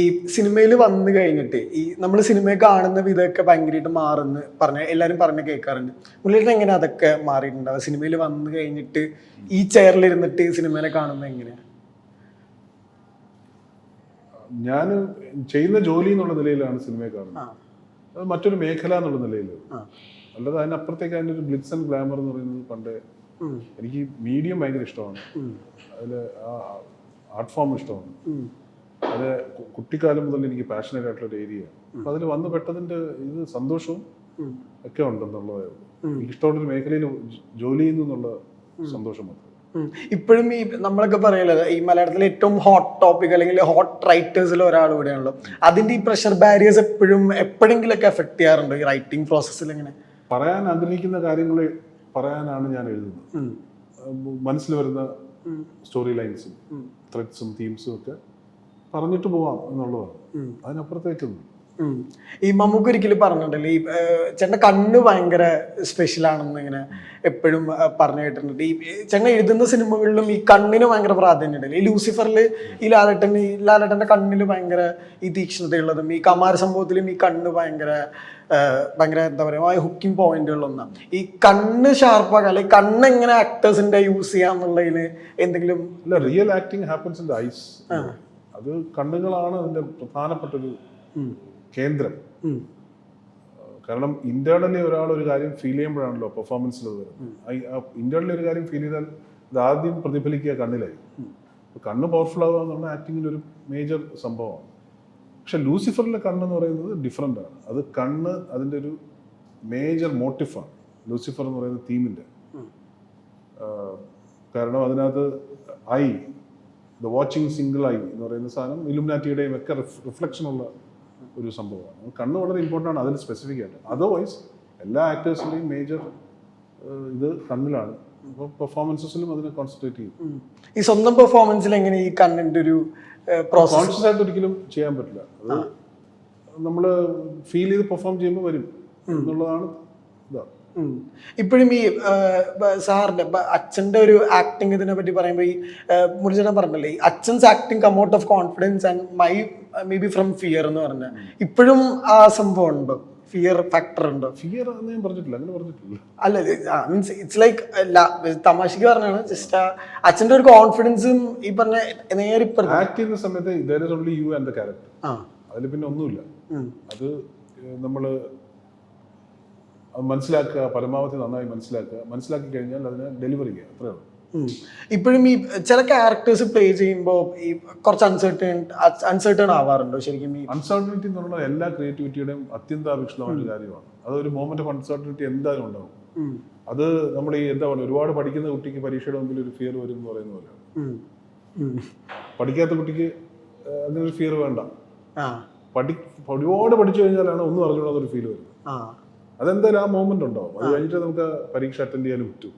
ഈ സിനിമയിൽ വന്നു കഴിഞ്ഞിട്ട് ഈ നമ്മൾ സിനിമയെ കാണുന്ന വിധമൊക്കെ ഭയങ്കരമായിട്ട് മാറുന്നു പറഞ്ഞ എല്ലാവരും പറഞ്ഞ് കേൾക്കാറുണ്ട്. പുള്ളിയുടെ എങ്ങനെ അതൊക്കെ മാറിയിട്ടുണ്ടാവുക? സിനിമയിൽ വന്നു കഴിഞ്ഞിട്ട് ഈ ചെയറിൽ ചെയറിലിരുന്നിട്ട് സിനിമേനെ കാണുന്നത് എങ്ങനെയാ? ഞാൻ ചെയ്യുന്ന ജോലി എന്നുള്ള നിലയിലാണ് സിനിമ കാണുന്നത്. അത് മറ്റൊരു മേഖല എന്നുള്ള നിലയിൽ. അല്ലാതെ അതിനപ്പുറത്തേക്ക് അതിന്റെ ഒരു ഗ്ലിറ്റ്സ് ആൻഡ് ഗ്ലാമർ എന്ന് പറയുന്നത് പണ്ട് എനിക്ക് മീഡിയം ഭയങ്കര ഇഷ്ടമാണ്. അതിൽ ആർട്ട് ഫോം ഇഷ്ടമാണ്. അത് കുട്ടിക്കാലം മുതൽ എനിക്ക് പാഷനേറ്റ് ആയിട്ടുള്ള ഒരു ഏരിയയാണ് അപ്പൊ അതിൽ വന്ന് പെട്ടതിന്റെ ഇത് സന്തോഷവും ഒക്കെ ഉണ്ടെന്നുള്ളതേ. ഇഷ്ടമുള്ളൊരു മേഖലയിൽ ജോലി ചെയ്യുന്നു എന്നുള്ള സന്തോഷം മാത്രം. ഇപ്പോഴും ഈ നമ്മളൊക്കെ പറയുന്നത് ഈ മലയാളത്തിലെ ഏറ്റവും ഹോട്ട് ടോപ്പിക് അല്ലെങ്കിൽ ഹോട്ട് റൈറ്റേഴ്സിൽ ഒരാൾ ഇവിടെയാണല്ലോ. അതിന്റെ ഈ പ്രഷർ ബാരിയേഴ്സ് എപ്പോഴും എപ്പോഴെങ്കിലൊക്കെ എഫക്ട് ചെയ്യാറുണ്ടോ? ഈ റൈറ്റിംഗ് പ്രോസസ്സിൽ എങ്ങനെ പറയാൻ ആഗ്രഹിക്കുന്ന കാര്യങ്ങൾ പറയാനാണ് ഞാൻ എഴുതുന്നത്. മനസ്സിൽ വരുന്ന സ്റ്റോറി ലൈൻസും ത്രെഡ്സും തീംസും ഒക്കെ പറഞ്ഞിട്ട് പോവാം എന്നുള്ളതാണ് അതിനപ്പുറത്തേക്കൊന്നും. ഈ മമ്മൂക്ക് ഒരിക്കലും പറഞ്ഞിട്ടുണ്ടല്ലോ ഈ ചേട്ടൻ ചേട്ടന്റെ കണ്ണ് ഭയങ്കര സ്പെഷ്യൽ ആണെന്ന് ഇങ്ങനെ എപ്പോഴും പറഞ്ഞു കേട്ടിട്ടുണ്ട്. ഈ ചേട്ടൻ എഴുതുന്ന സിനിമകളിലും ഈ കണ്ണിന് ഭയങ്കര പ്രാധാന്യം ഉണ്ടല്ലോ ഈ ലൂസിഫറിൽ ഈ ലാലട്ടൻ ഈ ലാലട്ടന്റെ കണ്ണിൽ ഭയങ്കര ഈ തീക്ഷ്ണതയുള്ളതും ഈ കമാര സംഭവത്തിലും ഈ കണ്ണ് ഭയങ്കര ഭയങ്കര എന്താ പറയുക ആ ഹുക്കിംഗ് പോയിന്റുകളൊന്നാണ് ഈ കണ്ണ് ഷാർപ്പാക്കുക അല്ലെങ്കിൽ കണ്ണ് എങ്ങനെ ആക്ടേഴ്സിന്റെ യൂസ് ചെയ്യാന്നുള്ളതിന് എന്തെങ്കിലും real acting happens in the eyes അത് കണ്ണുകളാണ് അതിന്റെ പ്രധാനപ്പെട്ട ഒരു കേന്ദ്രം. കാരണം ഇന്റേണലി ഒരാൾ ഒരു കാര്യം ഫീൽ ചെയ്യുമ്പോഴാണല്ലോ പെർഫോമൻസിൽ അത് വരുന്നത്. ഇന്റേണലി ഒരു കാര്യം ഫീൽ ചെയ്താൽ അത് ആദ്യം പ്രതിഫലിക്കുക കണ്ണിലായി കണ്ണ് പവർഫുൾ ആവുക എന്ന് പറഞ്ഞാൽ ആക്ടിങ്ങിന്റെ ഒരു മേജർ സംഭവമാണ്. പക്ഷെ ലൂസിഫറിലെ കണ്ണെന്ന് പറയുന്നത് ഡിഫറെന്റ് ആണ്. അത് കണ്ണ് അതിന്റെ ഒരു മേജർ മോട്ടിഫാണ് ലൂസിഫർ എന്ന് പറയുന്ന തീമിന്റെ. കാരണം അതിനകത്ത് eye the watching single eye എന്ന് പറയുന്ന സാധനം ഇലുമിനാറ്റിയുടെയും ഒക്കെ റിഫ്ലക്ഷൻ ഉള്ള ഒരു സംഭവമാണ്. കണ്ണ് വളരെ ഇമ്പോർട്ടന്റ് ആണ്. അതിന് സ്പെസിഫിക് ആയിട്ട്. അതർവൈസ് എല്ലാ ആക്ടേഴ്സിന്റെയും മേജർ ഇത് കണ്ണിലാണ്. അപ്പോൾ പെർഫോമൻസസിലും അതിനെ കോൺസെൻട്രേറ്റ് ചെയ്യും. ഈ സ്വന്തം പെർഫോമൻസിൽ എങ്ങനെ ഈ കണ്ണിന്റെ ഒരു കോൺഷ്യസ് ആയിട്ട് ഒരിക്കലും ചെയ്യാൻ പറ്റില്ല. അത് നമ്മൾ ഫീൽ ചെയ്ത് പെർഫോം ചെയ്യുമ്പോൾ വരും എന്നുള്ളതാണ് ഇതാ. ഇപ്പോഴും ഈ സാറിന്റെ അച്ഛന്റെ ഒരു ആക്ടിങ് ഇതിനെ പറ്റി പറയുമ്പോൾ ഈ മുരുചേട്ടൻ പറഞ്ഞല്ലേ ഈ അച്ഛൻസ് acting come out of confidence and my maybe from fear എന്ന് പറഞ്ഞ. ഇപ്പോഴും ആ സംഭവം ഉണ്ടോ. ഫിയർ ഫാക്ടർ ഉണ്ടോ. ഫിയർ ഞാൻ പറഞ്ഞിട്ടില്ല അങ്ങനെ പറഞ്ഞിട്ടില്ല. അല്ല മീൻസ് ഇറ്റ്സ് ലൈക്ക് തമാശക്ക് പറഞ്ഞാണ് ജസ്റ്റ് അച്ഛന്റെ ഒരു കോൺഫിഡൻസും ഈ പറഞ്ഞ നേരെ ആക്ട് ചെയ്യുന്ന സമയത്ത് യു ആൻഡ് ദ ക്യാരക്ടർ അതിൽ പിന്നെ ഒന്നുമില്ല. അത് നമ്മൾ മനസ്സിലാക്കുക പരമാവധി നന്നായി മനസ്സിലാക്കുക. മനസ്സിലാക്കി കഴിഞ്ഞാൽ അതിനെ ഡെലിവറി ചെയ്യുക അത്രേ ഉള്ളൂ. ഇപ്പോഴും ഈ ചില ക്യാരക്ടേഴ്സ് പ്ലേ ചെയ്യുമ്പോൾ ഈ കുറച്ച് അൺസർട്ടൺ അൺസർട്ടൺ ആവാറുണ്ടോ ശരിക്കും ഈ അൺസർട്ടണിറ്റി എന്ന് പറഞ്ഞാൽ എല്ലാ ക്രിയേറ്റിവിറ്റിയുടെയും അത്യന്താപേക്ഷിതമായ ഒരു കാര്യമാണ്. അതൊരു മോമെന്റ് ഓഫ് അൺസർട്ടണിറ്റി എന്തായാലും ഉണ്ടാവും. അത് നമ്മൾ ഈ എന്താ പറയുക ഒരുപാട് പഠിക്കുന്ന കുട്ടിക്ക് പരീക്ഷയുടെ മുമ്പിൽ ഒരു ഫിയർ വരും എന്ന് പറയുന്ന പോലെ. പഠിക്കാത്ത കുട്ടിക്ക് അങ്ങനെ ഒരു ഫിയർ വേണ്ട. പഠി ഒരുപാട് പഠിച്ചു കഴിഞ്ഞാലാണ് ഒന്നും അറിഞ്ഞുകൂടാത്തൊരു ഫീൽ വരുന്നത്. അതെന്തായാലും ആ മോമെന്റ് ഉണ്ടാവും അത് കഴിഞ്ഞിട്ട് നമുക്ക് പരീക്ഷ അറ്റൻഡ് ചെയ്യാനും പറ്റും.